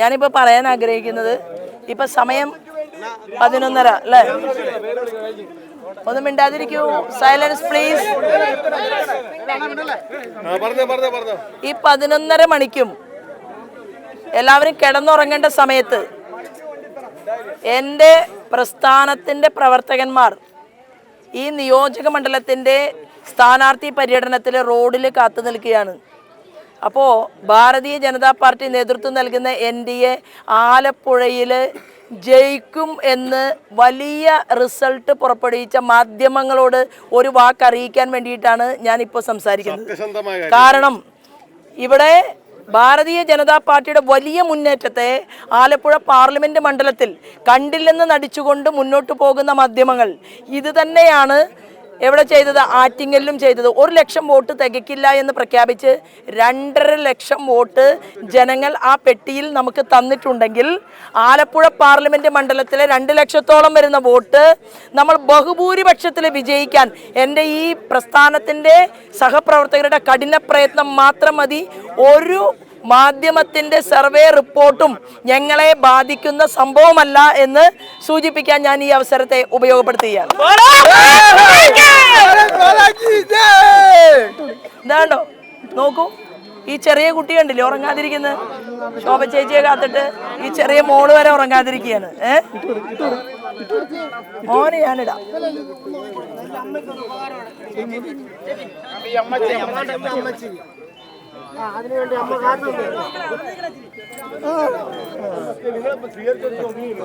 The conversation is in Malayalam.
ഞാനിപ്പോ പറയാൻ ആഗ്രഹിക്കുന്നത് ഇപ്പൊ സമയം പതിനൊന്നര അല്ലേ? ഒന്നും മിണ്ടാതിരിക്കൂ. സൈലൻസ് പ്ലീസ് ഈ പതിനൊന്നര മണിക്കും എല്ലാവരും കിടന്നുറങ്ങേണ്ട സമയത്ത് എന്റെ പ്രസ്ഥാനത്തിന്റെ പ്രവർത്തകന്മാർ ഈ നിയോജക മണ്ഡലത്തിന്റെ സ്ഥാനാർത്ഥി പര്യടനത്തിൽ റോഡിൽ കാത്തു നിൽക്കുകയാണ്. അപ്പോൾ ഭാരതീയ ജനതാ പാർട്ടി നേതൃത്വം നൽകുന്ന എൻ ഡി എ ആലപ്പുഴയിൽ ജയിക്കും എന്ന് വലിയ റിസൾട്ട് പുറപ്പെടുവിച്ച മാധ്യമങ്ങളോട് ഒരു വാക്ക് അറിയിക്കാൻ വേണ്ടിയിട്ടാണ് ഞാനിപ്പോൾ സംസാരിക്കുന്നത്. കാരണം ഇവിടെ ഭാരതീയ ജനതാ പാർട്ടിയുടെ വലിയ മുന്നേറ്റത്തെ ആലപ്പുഴ പാർലമെന്റ് മണ്ഡലത്തിൽ കണ്ടില്ലെന്ന് നടിച്ചുകൊണ്ട് മുന്നോട്ട് പോകുന്ന മാധ്യമങ്ങൾ. ഇത് തന്നെയാണ് എവിടെ ചെയ്തത്? ആറ്റിങ്ങലിലും ചെയ്തത്. ഒരു ലക്ഷം വോട്ട് തികക്കില്ല എന്ന് പ്രഖ്യാപിച്ച് രണ്ടര ലക്ഷം വോട്ട് ജനങ്ങൾ ആ പെട്ടിയിൽ നമുക്ക് തന്നിട്ടുണ്ടെങ്കിൽ ആലപ്പുഴ പാർലമെന്റ് മണ്ഡലത്തിലെ രണ്ട് ലക്ഷത്തോളം വരുന്ന വോട്ട് നമ്മൾ ബഹുഭൂരിപക്ഷത്തിൽ വിജയിക്കാൻ എന്റെ ഈ പ്രസ്ഥാനത്തിന്റെ സഹപ്രവർത്തകരുടെ കഠിന പ്രയത്നം മാത്രം മതി. ഒരു മാധ്യമത്തിന്റെ സർവേ റിപ്പോർട്ടും ഞങ്ങളെ ബാധിക്കുന്ന സംഭവമല്ല എന്ന് സൂചിപ്പിക്കാൻ ഞാൻ ഈ അവസരത്തെ ഉപയോഗപ്പെടുത്തുകയാണ്. നോക്കൂ. ഈ ചെറിയ കുട്ടി കണ്ടില്ലേ? ശോഭ ചേച്ചിയെ കാത്തിട്ട് ഈ ചെറിയ മോൾ വരെ ഉറങ്ങാതിരിക്കുകയാണ്. ഏ? മോനെ ഞാനിടാം. അതിനുവേണ്ടി അമ്മ കാത്തുണ്ട് നിങ്ങളിപ്പോ സ്വീകരിച്ചത് ഒന്നുമില്ല